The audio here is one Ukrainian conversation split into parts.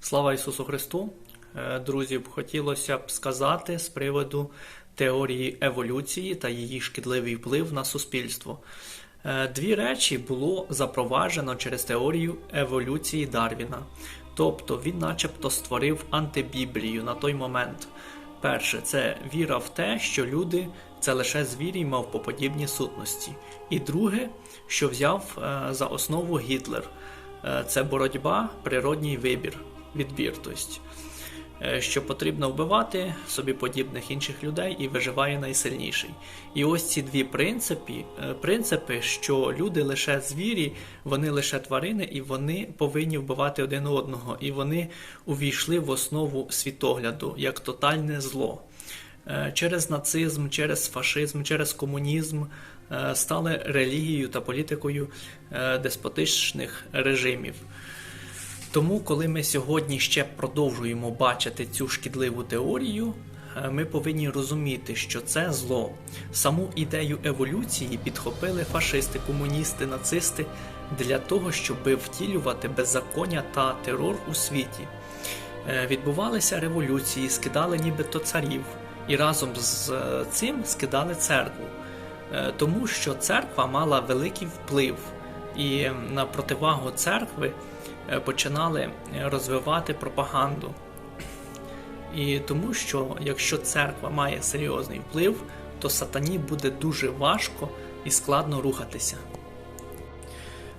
Слава Ісусу Христу! Е, Друзі, хотілося б сказати з приводу теорії еволюції та її шкідливий вплив на суспільство. Е, Дві речі було запроваджено через теорію еволюції Дарвіна. Тобто він начебто створив антибіблію на той момент. Перше, це віра в те, що люди це лише звірі й мавпоподібні сутності. І друге, що взяв е, за основу Гітлер. Це боротьба, природній вибір, відбір. Тобто, е, що потрібно вбивати собі подібних інших людей і виживає найсильніший. І ось ці дві принципи, е, принципи, що люди лише звірі, вони лише тварини, і вони повинні вбивати один одного, і вони увійшли в основу світогляду як тотальне зло. Е, Через нацизм, через фашизм, через комунізм стали релігією та політикою деспотичних режимів. Тому, коли ми сьогодні ще продовжуємо бачити цю шкідливу теорію, е, ми повинні розуміти, що це зло. Саму ідею еволюції підхопили фашисти, комуністи, нацисти для того, щоб втілювати беззаконня та терор у світі. Е, Відбувалися революції, скидали нібито царів, і разом з цим скидали церкву, Е, тому що церква мала великий вплив, і на противагу церкви е, починали е, розвивати пропаганду. І тому, що якщо церква має серйозний вплив, то сатані буде дуже важко і складно рухатися.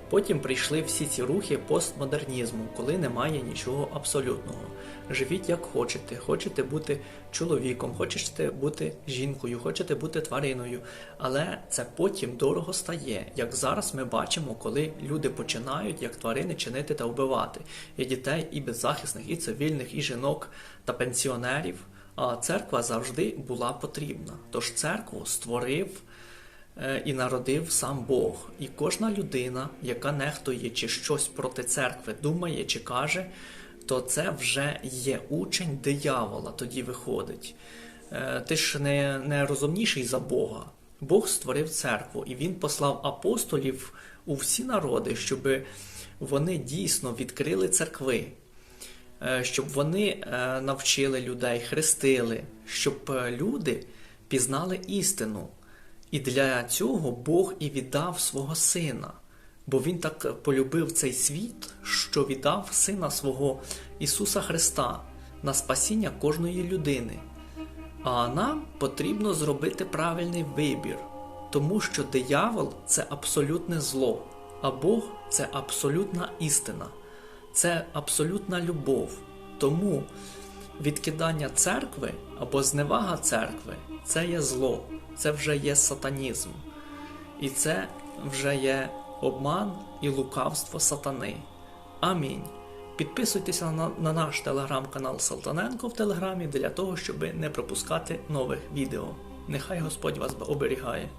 Потім прийшли всі ці рухи постмодернізму, коли немає нічого абсолютного. Живіть як хочете, хочете бути чоловіком, хочете бути жінкою, хочете бути твариною. Але це потім дорого стає. Як зараз ми бачимо, коли люди починають як тварини чинити та вбивати і дітей, і беззахисних, і цивільних, і жінок та пенсіонерів. А церква завжди була потрібна. Тож церкву створив і народив сам Бог. І кожна людина, яка нехтує чи щось проти церкви думає чи каже, то це вже є учень диявола, тоді виходить. Е, Ти ж не, не розумніший за Бога. Бог створив церкву, і Він послав апостолів у всі народи, щоб вони дійсно відкрили церкви, е, щоб вони е, навчили людей, хрестили, щоб е, люди пізнали істину. І для цього Бог і віддав свого сина, бо Він так полюбив цей світ, що віддав сина свого Ісуса Христа на спасіння кожної людини. А нам потрібно зробити правильний вибір, тому що диявол це абсолютне зло, а Бог це абсолютна істина, це абсолютна любов. Тому відкидання церкви або зневага церкви це є зло, це вже є сатанізм. І це вже є обман і лукавство сатани. Амінь. Підписуйтеся на, на наш телеграм-канал Салтаненко в Телеграмі для того, щоб не пропускати нових відео. Нехай Господь вас оберігає.